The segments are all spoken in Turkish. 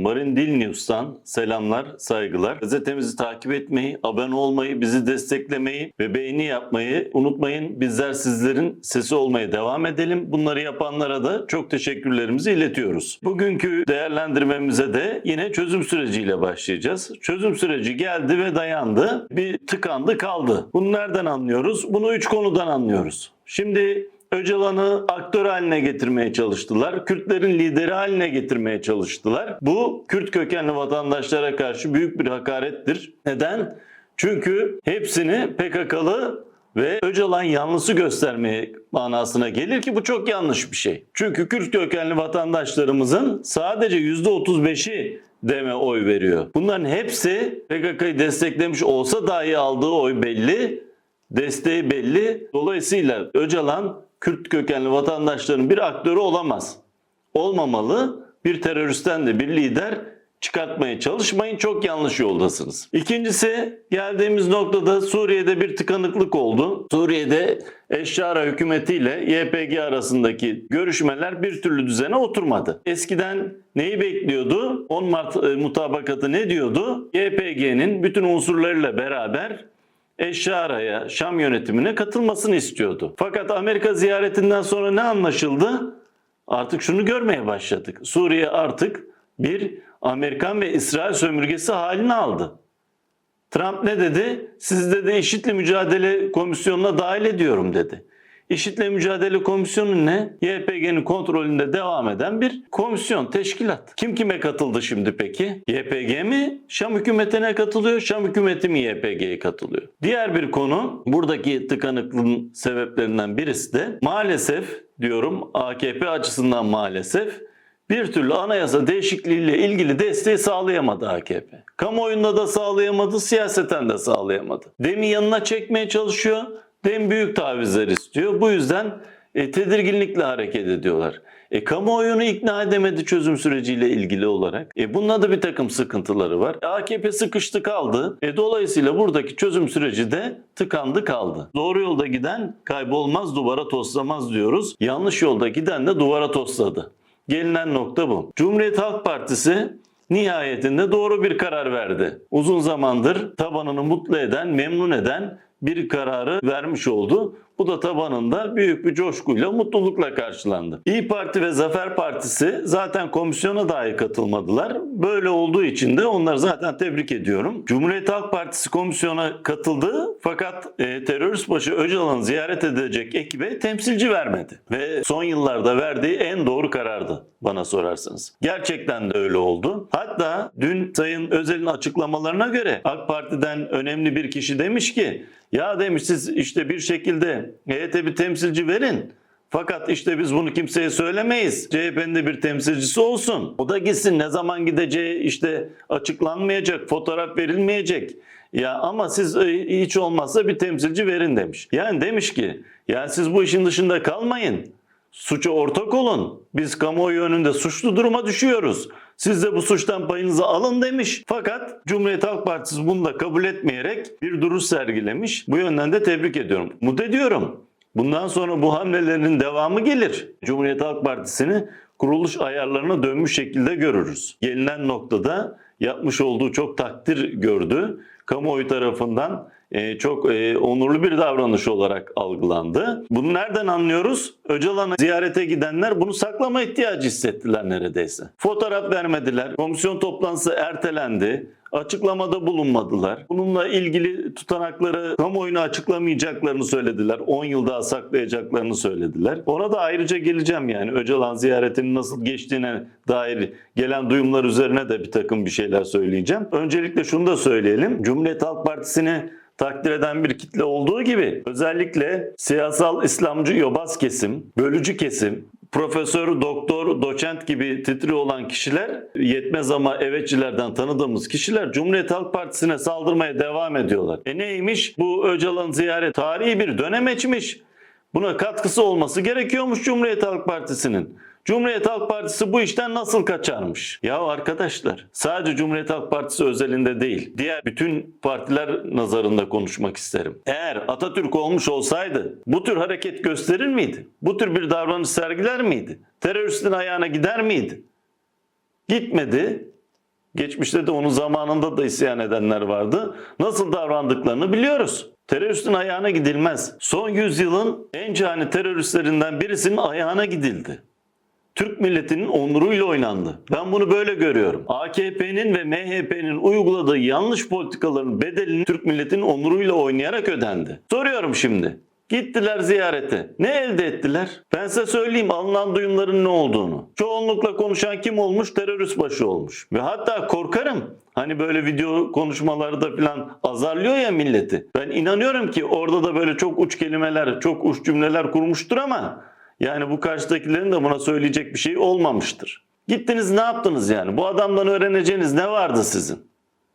Marin Dil News'tan selamlar, saygılar. Gazetemizi takip etmeyi, abone olmayı, bizi desteklemeyi ve beğeni yapmayı unutmayın. Bizler sizlerin sesi olmaya devam edelim. Bunları yapanlara da çok teşekkürlerimizi iletiyoruz. Bugünkü değerlendirmemize de yine çözüm süreciyle başlayacağız. Çözüm süreci geldi ve dayandı. Bir tıkandı kaldı. Bunu nereden anlıyoruz? Bunu üç konudan anlıyoruz. Şimdi Öcalan'ı aktör haline getirmeye çalıştılar. Kürtlerin lideri haline getirmeye çalıştılar. Bu Kürt kökenli vatandaşlara karşı büyük bir hakarettir. Neden? Çünkü hepsini PKK'lı ve Öcalan yanlısı göstermeye manasına gelir ki bu çok yanlış bir şey. Çünkü Kürt kökenli vatandaşlarımızın sadece %35'i deme oy veriyor. Bunların hepsi PKK'yı desteklemiş olsa dahi aldığı oy belli desteği belli. Dolayısıyla Öcalan Kürt kökenli vatandaşların bir aktörü olamaz. Olmamalı. Bir teröristten de bir lider çıkartmaya çalışmayın. Çok yanlış yoldasınız. İkincisi geldiğimiz noktada Suriye'de bir tıkanıklık oldu. Suriye'de Eşşara hükümetiyle YPG arasındaki görüşmeler bir türlü düzene oturmadı. Eskiden neyi bekliyordu? 10 Mart e, mutabakatı ne diyordu? YPG'nin bütün unsurlarıyla beraber Eşşara'ya, Şam yönetimine katılmasını istiyordu. Fakat Amerika ziyaretinden sonra ne anlaşıldı? Artık şunu görmeye başladık. Suriye artık bir Amerikan ve İsrail sömürgesi halini aldı. Trump ne dedi? Siz dedi IŞİD'le mücadele komisyonuna dahil ediyorum dedi. IŞİD'le mücadele komisyonu ne? YPG'nin kontrolünde devam eden bir komisyon, teşkilat. Kim kime katıldı şimdi peki? YPG mi? Şam hükümetine katılıyor, Şam hükümeti mi YPG'ye katılıyor? Diğer bir konu, buradaki tıkanıklığın sebeplerinden birisi de maalesef diyorum AKP açısından maalesef bir türlü anayasa değişikliğiyle ilgili desteği sağlayamadı AKP. Kamuoyunda da sağlayamadı, siyaseten de sağlayamadı. Demi yanına çekmeye çalışıyor, dem büyük tavizler istiyor. Bu yüzden e, tedirginlikle hareket ediyorlar. E, kamuoyunu ikna edemedi çözüm süreciyle ilgili olarak. E, bununla da bir takım sıkıntıları var. E, AKP sıkıştı kaldı. E, dolayısıyla buradaki çözüm süreci de tıkandı kaldı. Doğru yolda giden kaybolmaz duvara toslamaz diyoruz. Yanlış yolda giden de duvara tosladı. Gelinen nokta bu. Cumhuriyet Halk Partisi nihayetinde doğru bir karar verdi. Uzun zamandır tabanını mutlu eden, memnun eden bir kararı vermiş oldu. Bu da tabanında büyük bir coşkuyla, mutlulukla karşılandı. İyi Parti ve Zafer Partisi zaten komisyona dahi katılmadılar. Böyle olduğu için de onları zaten tebrik ediyorum. Cumhuriyet Halk Partisi komisyona katıldı fakat e, terörist başı Öcalan'ı ziyaret edecek ekibe temsilci vermedi. Ve son yıllarda verdiği en doğru karardı bana sorarsanız. Gerçekten de öyle oldu. Hatta dün Sayın Özel'in açıklamalarına göre AK Parti'den önemli bir kişi demiş ki ya demiş siz işte bir şekilde heyete bir temsilci verin. Fakat işte biz bunu kimseye söylemeyiz. CHP'nin de bir temsilcisi olsun. O da gitsin ne zaman gideceği işte açıklanmayacak, fotoğraf verilmeyecek. Ya ama siz e, hiç olmazsa bir temsilci verin demiş. Yani demiş ki ya siz bu işin dışında kalmayın. Suça ortak olun. Biz kamuoyu önünde suçlu duruma düşüyoruz. Siz de bu suçtan payınızı alın demiş. Fakat Cumhuriyet Halk Partisi bunu da kabul etmeyerek bir duruş sergilemiş. Bu yönden de tebrik ediyorum. Mut ediyorum. Bundan sonra bu hamlelerinin devamı gelir. Cumhuriyet Halk Partisi'ni kuruluş ayarlarına dönmüş şekilde görürüz. Gelinen noktada yapmış olduğu çok takdir gördü. Kamuoyu tarafından çok e, onurlu bir davranış olarak algılandı. Bunu nereden anlıyoruz? Öcalan'ı ziyarete gidenler bunu saklama ihtiyacı hissettiler neredeyse. Fotoğraf vermediler. Komisyon toplantısı ertelendi. Açıklamada bulunmadılar. Bununla ilgili tutanakları kamuoyuna açıklamayacaklarını söylediler. 10 yıl daha saklayacaklarını söylediler. Ona da ayrıca geleceğim yani. Öcalan ziyaretinin nasıl geçtiğine dair gelen duyumlar üzerine de bir takım bir şeyler söyleyeceğim. Öncelikle şunu da söyleyelim. Cumhuriyet Halk Partisi'ni takdir eden bir kitle olduğu gibi özellikle siyasal İslamcı yobaz kesim, bölücü kesim, profesör, doktor, doçent gibi titri olan kişiler, yetmez ama evetçilerden tanıdığımız kişiler Cumhuriyet Halk Partisi'ne saldırmaya devam ediyorlar. E neymiş? Bu Öcalan ziyaret tarihi bir dönemeçmiş. Buna katkısı olması gerekiyormuş Cumhuriyet Halk Partisi'nin. Cumhuriyet Halk Partisi bu işten nasıl kaçarmış? Ya arkadaşlar sadece Cumhuriyet Halk Partisi özelinde değil diğer bütün partiler nazarında konuşmak isterim. Eğer Atatürk olmuş olsaydı bu tür hareket gösterir miydi? Bu tür bir davranış sergiler miydi? Teröristin ayağına gider miydi? Gitmedi. Geçmişte de onun zamanında da isyan edenler vardı. Nasıl davrandıklarını biliyoruz. Teröristin ayağına gidilmez. Son yüzyılın en cani teröristlerinden birisinin ayağına gidildi. Türk milletinin onuruyla oynandı. Ben bunu böyle görüyorum. AKP'nin ve MHP'nin uyguladığı yanlış politikaların bedelini Türk milletinin onuruyla oynayarak ödendi. Soruyorum şimdi. Gittiler ziyarete. Ne elde ettiler? Ben size söyleyeyim alınan duyumların ne olduğunu. Çoğunlukla konuşan kim olmuş? Terörist başı olmuş. Ve hatta korkarım. Hani böyle video konuşmaları da falan azarlıyor ya milleti. Ben inanıyorum ki orada da böyle çok uç kelimeler, çok uç cümleler kurmuştur ama yani bu karşıdakilerin de buna söyleyecek bir şey olmamıştır. Gittiniz ne yaptınız yani? Bu adamdan öğreneceğiniz ne vardı sizin?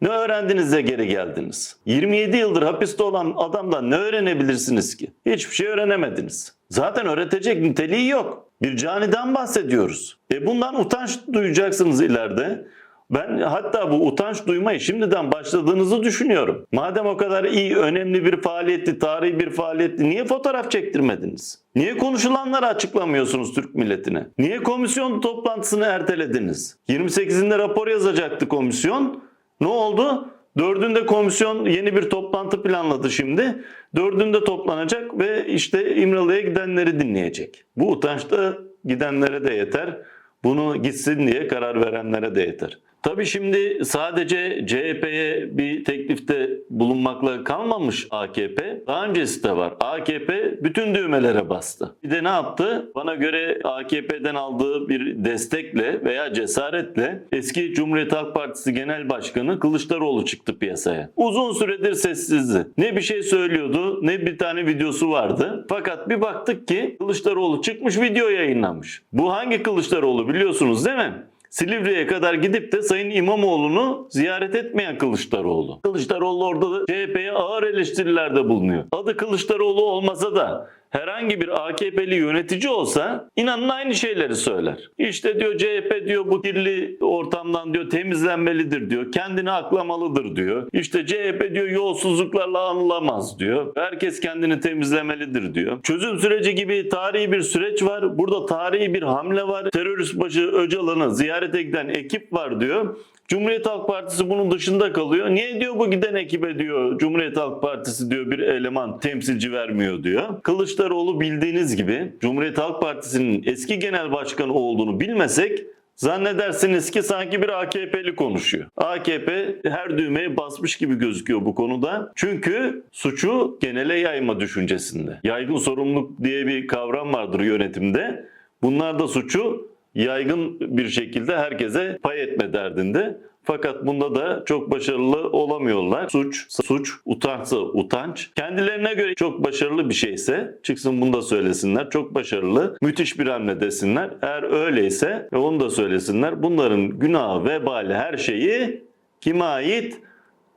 Ne öğrendiniz de geri geldiniz? 27 yıldır hapiste olan adamdan ne öğrenebilirsiniz ki? Hiçbir şey öğrenemediniz. Zaten öğretecek niteliği yok. Bir caniden bahsediyoruz. E bundan utanç duyacaksınız ileride. Ben hatta bu utanç duymayı şimdiden başladığınızı düşünüyorum. Madem o kadar iyi, önemli bir faaliyetti, tarihi bir faaliyetti niye fotoğraf çektirmediniz? Niye konuşulanları açıklamıyorsunuz Türk milletine? Niye komisyon toplantısını ertelediniz? 28'inde rapor yazacaktı komisyon. Ne oldu? Dördünde komisyon yeni bir toplantı planladı şimdi. Dördünde toplanacak ve işte İmralı'ya gidenleri dinleyecek. Bu utanç gidenlere de yeter. Bunu gitsin diye karar verenlere de yeter. Tabii şimdi sadece CHP'ye bir teklifte bulunmakla kalmamış AKP. Daha öncesi de var. AKP bütün düğmelere bastı. Bir de ne yaptı? Bana göre AKP'den aldığı bir destekle veya cesaretle eski Cumhuriyet Halk Partisi Genel Başkanı Kılıçdaroğlu çıktı piyasaya. Uzun süredir sessizdi. Ne bir şey söylüyordu ne bir tane videosu vardı. Fakat bir baktık ki Kılıçdaroğlu çıkmış video yayınlamış. Bu hangi Kılıçdaroğlu biliyorsunuz değil mi? Silivri'ye kadar gidip de Sayın İmamoğlu'nu ziyaret etmeyen Kılıçdaroğlu. Kılıçdaroğlu orada da CHP'ye ağır eleştirilerde bulunuyor. Adı Kılıçdaroğlu olmasa da herhangi bir AKP'li yönetici olsa inanın aynı şeyleri söyler. İşte diyor CHP diyor bu kirli ortamdan diyor temizlenmelidir diyor. Kendini aklamalıdır diyor. İşte CHP diyor yolsuzluklarla anılamaz diyor. Herkes kendini temizlemelidir diyor. Çözüm süreci gibi tarihi bir süreç var. Burada tarihi bir hamle var. Terörist başı Öcalan'ı ziyarete giden ekip var diyor. Cumhuriyet Halk Partisi bunun dışında kalıyor. Niye diyor bu giden ekibe diyor Cumhuriyet Halk Partisi diyor bir eleman temsilci vermiyor diyor. Kılıçdaroğlu bildiğiniz gibi Cumhuriyet Halk Partisi'nin eski genel başkanı olduğunu bilmesek Zannedersiniz ki sanki bir AKP'li konuşuyor. AKP her düğmeye basmış gibi gözüküyor bu konuda. Çünkü suçu genele yayma düşüncesinde. Yaygın sorumluluk diye bir kavram vardır yönetimde. Bunlar da suçu yaygın bir şekilde herkese pay etme derdinde. Fakat bunda da çok başarılı olamıyorlar. Suç, suç, utançsa utanç. Kendilerine göre çok başarılı bir şeyse çıksın bunu da söylesinler. Çok başarılı, müthiş bir hamle desinler. Eğer öyleyse ve onu da söylesinler. Bunların günahı, vebali her şeyi kime ait?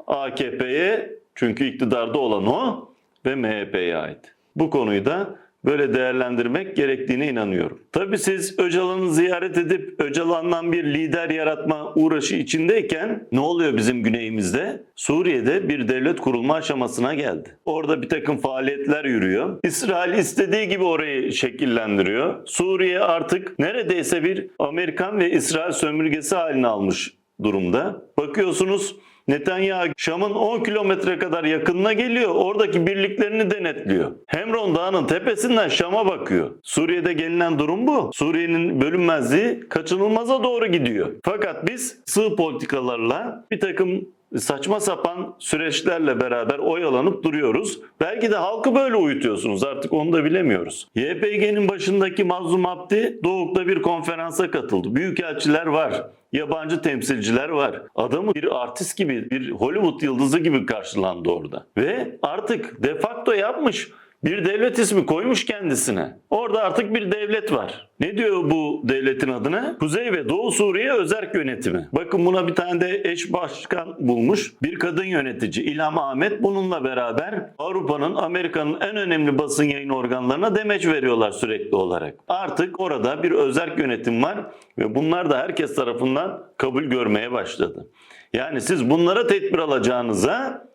AKP'ye çünkü iktidarda olan o ve MHP'ye ait. Bu konuyu da böyle değerlendirmek gerektiğine inanıyorum. Tabi siz Öcalan'ı ziyaret edip Öcalan'dan bir lider yaratma uğraşı içindeyken ne oluyor bizim güneyimizde? Suriye'de bir devlet kurulma aşamasına geldi. Orada bir takım faaliyetler yürüyor. İsrail istediği gibi orayı şekillendiriyor. Suriye artık neredeyse bir Amerikan ve İsrail sömürgesi haline almış durumda. Bakıyorsunuz Netanyahu Şam'ın 10 kilometre kadar yakınına geliyor. Oradaki birliklerini denetliyor. Hemron Dağı'nın tepesinden Şam'a bakıyor. Suriye'de gelinen durum bu. Suriye'nin bölünmezliği kaçınılmaza doğru gidiyor. Fakat biz sığ politikalarla bir takım saçma sapan süreçlerle beraber oyalanıp duruyoruz. Belki de halkı böyle uyutuyorsunuz artık onu da bilemiyoruz. YPG'nin başındaki Mazlum Abdi Doğuk'ta bir konferansa katıldı. Büyükelçiler var. Yabancı temsilciler var. Adamı bir artist gibi, bir Hollywood yıldızı gibi karşılandı orada. Ve artık de facto yapmış. Bir devlet ismi koymuş kendisine. Orada artık bir devlet var. Ne diyor bu devletin adına? Kuzey ve Doğu Suriye Özerk Yönetimi. Bakın buna bir tane de eş başkan bulmuş. Bir kadın yönetici İlham Ahmet bununla beraber Avrupa'nın, Amerika'nın en önemli basın yayın organlarına demeç veriyorlar sürekli olarak. Artık orada bir özerk yönetim var ve bunlar da herkes tarafından kabul görmeye başladı. Yani siz bunlara tedbir alacağınıza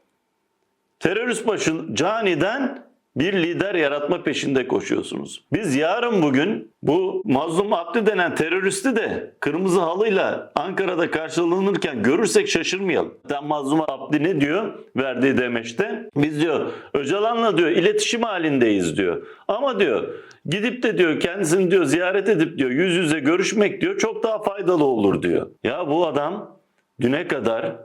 terörist başın caniden bir lider yaratma peşinde koşuyorsunuz. Biz yarın bugün bu Mazlum Abdi denen teröristi de kırmızı halıyla Ankara'da karşılanırken görürsek şaşırmayalım. Zaten Mazlum Abdi ne diyor verdiği demeçte? Biz diyor Öcalan'la diyor iletişim halindeyiz diyor. Ama diyor gidip de diyor kendisini diyor ziyaret edip diyor yüz yüze görüşmek diyor çok daha faydalı olur diyor. Ya bu adam düne kadar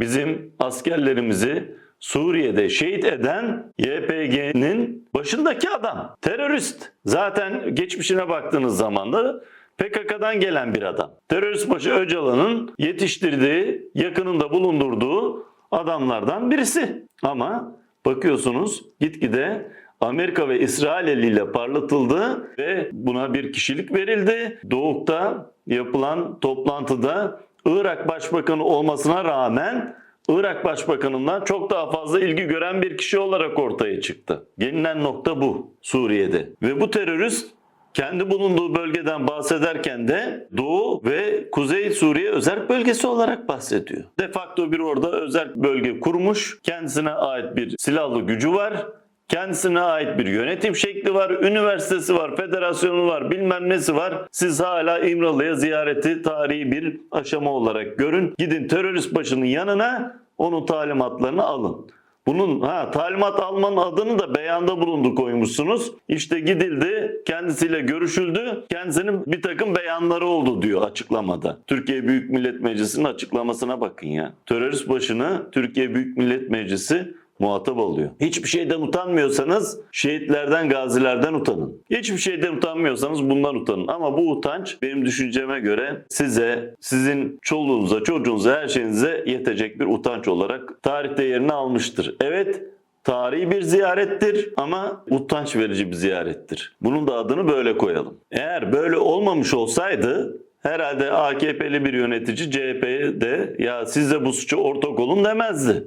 bizim askerlerimizi Suriye'de şehit eden YPG'nin başındaki adam. Terörist. Zaten geçmişine baktığınız zaman da PKK'dan gelen bir adam. Terörist başı Öcalan'ın yetiştirdiği, yakınında bulundurduğu adamlardan birisi. Ama bakıyorsunuz gitgide Amerika ve İsrail eliyle parlatıldı ve buna bir kişilik verildi. Doğuk'ta yapılan toplantıda Irak Başbakanı olmasına rağmen Irak Başbakanı'ndan çok daha fazla ilgi gören bir kişi olarak ortaya çıktı. Gelinen nokta bu Suriye'de. Ve bu terörist kendi bulunduğu bölgeden bahsederken de Doğu ve Kuzey Suriye özel bölgesi olarak bahsediyor. De facto bir orada özel bölge kurmuş. Kendisine ait bir silahlı gücü var. Kendisine ait bir yönetim şekli var, üniversitesi var, federasyonu var, bilmem nesi var. Siz hala İmralı'ya ziyareti tarihi bir aşama olarak görün. Gidin terörist başının yanına onun talimatlarını alın. Bunun ha talimat almanın adını da beyanda bulundu koymuşsunuz. İşte gidildi, kendisiyle görüşüldü. Kendisinin bir takım beyanları oldu diyor açıklamada. Türkiye Büyük Millet Meclisi'nin açıklamasına bakın ya. Terörist başını Türkiye Büyük Millet Meclisi muhatap oluyor. Hiçbir şeyden utanmıyorsanız şehitlerden, gazilerden utanın. Hiçbir şeyden utanmıyorsanız bundan utanın. Ama bu utanç benim düşünceme göre size, sizin çoluğunuza, çocuğunuza, her şeyinize yetecek bir utanç olarak tarihte yerini almıştır. Evet, Tarihi bir ziyarettir ama utanç verici bir ziyarettir. Bunun da adını böyle koyalım. Eğer böyle olmamış olsaydı herhalde AKP'li bir yönetici CHP'ye de ya siz de bu suçu ortak olun demezdi.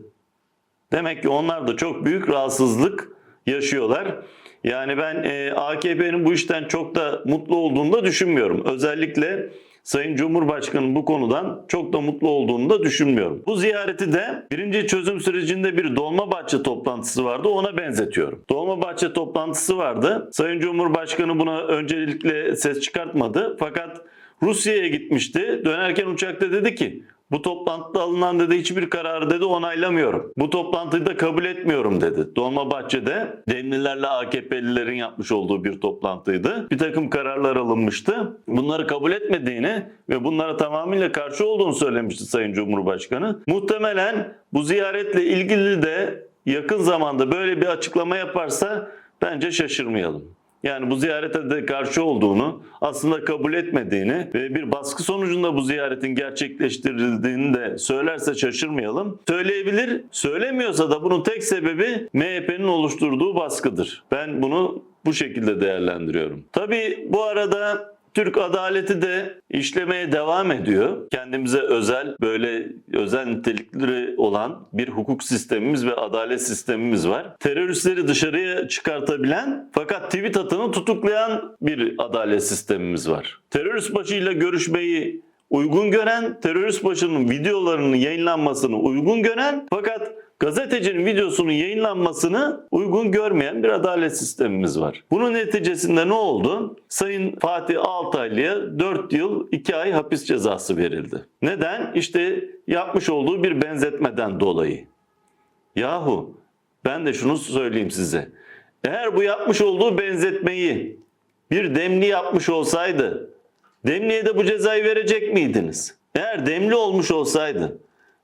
Demek ki onlar da çok büyük rahatsızlık yaşıyorlar. Yani ben e, AKP'nin bu işten çok da mutlu olduğunu da düşünmüyorum. Özellikle Sayın Cumhurbaşkanı bu konudan çok da mutlu olduğunu da düşünmüyorum. Bu ziyareti de birinci çözüm sürecinde bir Dolmabahçe toplantısı vardı ona benzetiyorum. Dolmabahçe toplantısı vardı. Sayın Cumhurbaşkanı buna öncelikle ses çıkartmadı. Fakat Rusya'ya gitmişti. Dönerken uçakta dedi ki bu toplantıda alınan dedi hiçbir kararı dedi onaylamıyorum. Bu toplantıyı da kabul etmiyorum dedi. Dolmabahçe'de Demlilerle AKP'lilerin yapmış olduğu bir toplantıydı. Bir takım kararlar alınmıştı. Bunları kabul etmediğini ve bunlara tamamıyla karşı olduğunu söylemişti Sayın Cumhurbaşkanı. Muhtemelen bu ziyaretle ilgili de yakın zamanda böyle bir açıklama yaparsa bence şaşırmayalım. Yani bu ziyarete de karşı olduğunu, aslında kabul etmediğini ve bir baskı sonucunda bu ziyaretin gerçekleştirildiğini de söylerse şaşırmayalım. Söyleyebilir, söylemiyorsa da bunun tek sebebi MHP'nin oluşturduğu baskıdır. Ben bunu bu şekilde değerlendiriyorum. Tabii bu arada Türk adaleti de işlemeye devam ediyor. Kendimize özel böyle özel nitelikleri olan bir hukuk sistemimiz ve adalet sistemimiz var. Teröristleri dışarıya çıkartabilen fakat tweet atanı tutuklayan bir adalet sistemimiz var. Terörist başıyla görüşmeyi uygun gören, terörist başının videolarının yayınlanmasını uygun gören fakat gazetecinin videosunun yayınlanmasını uygun görmeyen bir adalet sistemimiz var. Bunun neticesinde ne oldu? Sayın Fatih Altaylı'ya 4 yıl 2 ay hapis cezası verildi. Neden? İşte yapmış olduğu bir benzetmeden dolayı. Yahu ben de şunu söyleyeyim size. Eğer bu yapmış olduğu benzetmeyi bir demli yapmış olsaydı demliye de bu cezayı verecek miydiniz? Eğer demli olmuş olsaydı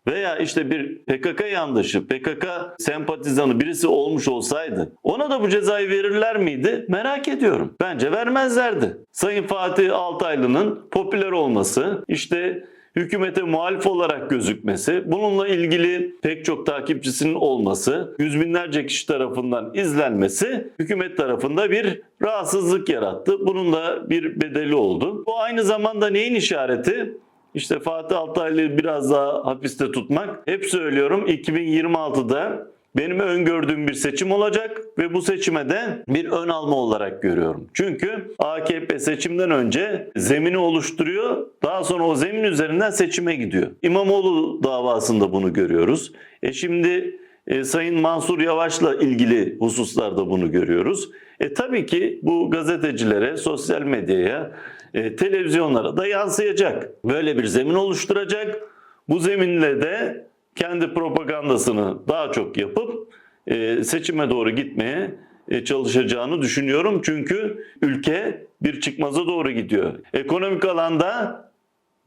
veya işte bir PKK yandaşı, PKK sempatizanı birisi olmuş olsaydı ona da bu cezayı verirler miydi? Merak ediyorum. Bence vermezlerdi. Sayın Fatih Altaylı'nın popüler olması, işte hükümete muhalif olarak gözükmesi, bununla ilgili pek çok takipçisinin olması, yüz binlerce kişi tarafından izlenmesi hükümet tarafında bir rahatsızlık yarattı. Bunun da bir bedeli oldu. Bu aynı zamanda neyin işareti? İşte Fatih Altaylı'yı biraz daha hapiste tutmak. Hep söylüyorum 2026'da benim öngördüğüm bir seçim olacak ve bu seçime de bir ön alma olarak görüyorum. Çünkü AKP seçimden önce zemini oluşturuyor. Daha sonra o zemin üzerinden seçime gidiyor. İmamoğlu davasında bunu görüyoruz. E şimdi e, Sayın Mansur Yavaş'la ilgili hususlarda bunu görüyoruz. E tabii ki bu gazetecilere, sosyal medyaya, e, televizyonlara da yansıyacak. Böyle bir zemin oluşturacak. Bu zeminle de kendi propagandasını daha çok yapıp e, seçime doğru gitmeye e, çalışacağını düşünüyorum. Çünkü ülke bir çıkmaza doğru gidiyor. Ekonomik alanda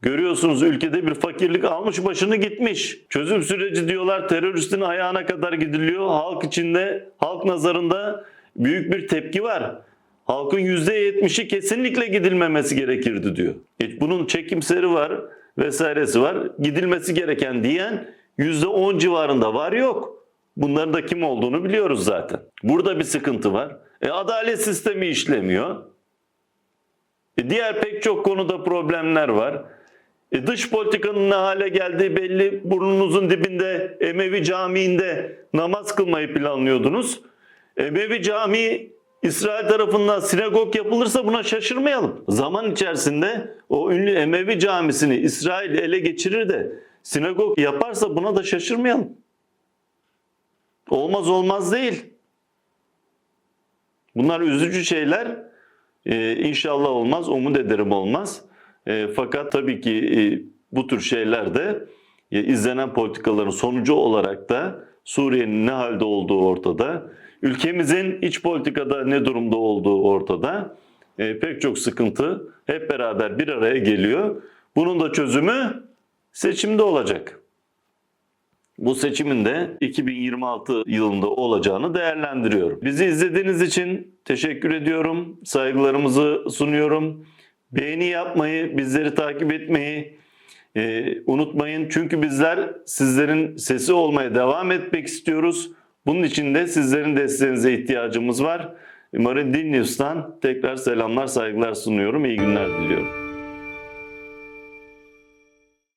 Görüyorsunuz ülkede bir fakirlik almış başını gitmiş. Çözüm süreci diyorlar teröristin ayağına kadar gidiliyor. Halk içinde, halk nazarında büyük bir tepki var. Halkın %70'i kesinlikle gidilmemesi gerekirdi diyor. E bunun çekimseri var vesairesi var. Gidilmesi gereken diyen %10 civarında var yok. Bunların da kim olduğunu biliyoruz zaten. Burada bir sıkıntı var. E, adalet sistemi işlemiyor. E, diğer pek çok konuda problemler var. E, dış politikanın ne hale geldiği belli. Burnunuzun dibinde Emevi Camii'nde namaz kılmayı planlıyordunuz. Emevi Camii İsrail tarafından sinagog yapılırsa buna şaşırmayalım. Zaman içerisinde o ünlü Emevi Camisi'ni İsrail ele geçirir de sinagog yaparsa buna da şaşırmayalım. Olmaz olmaz değil. Bunlar üzücü şeyler. Ee, inşallah olmaz, umut ederim olmaz. Ee, fakat tabii ki e, bu tür şeyler de e, izlenen politikaların sonucu olarak da Suriye'nin ne halde olduğu ortada. Ülkemizin iç politikada ne durumda olduğu ortada. E, pek çok sıkıntı hep beraber bir araya geliyor. Bunun da çözümü seçimde olacak. Bu seçimin de 2026 yılında olacağını değerlendiriyorum. Bizi izlediğiniz için teşekkür ediyorum. Saygılarımızı sunuyorum. Beğeni yapmayı, bizleri takip etmeyi e, unutmayın. Çünkü bizler sizlerin sesi olmaya devam etmek istiyoruz. Bunun için de sizlerin desteğinize ihtiyacımız var. Marin Dil News'tan tekrar selamlar, saygılar sunuyorum. İyi günler diliyorum.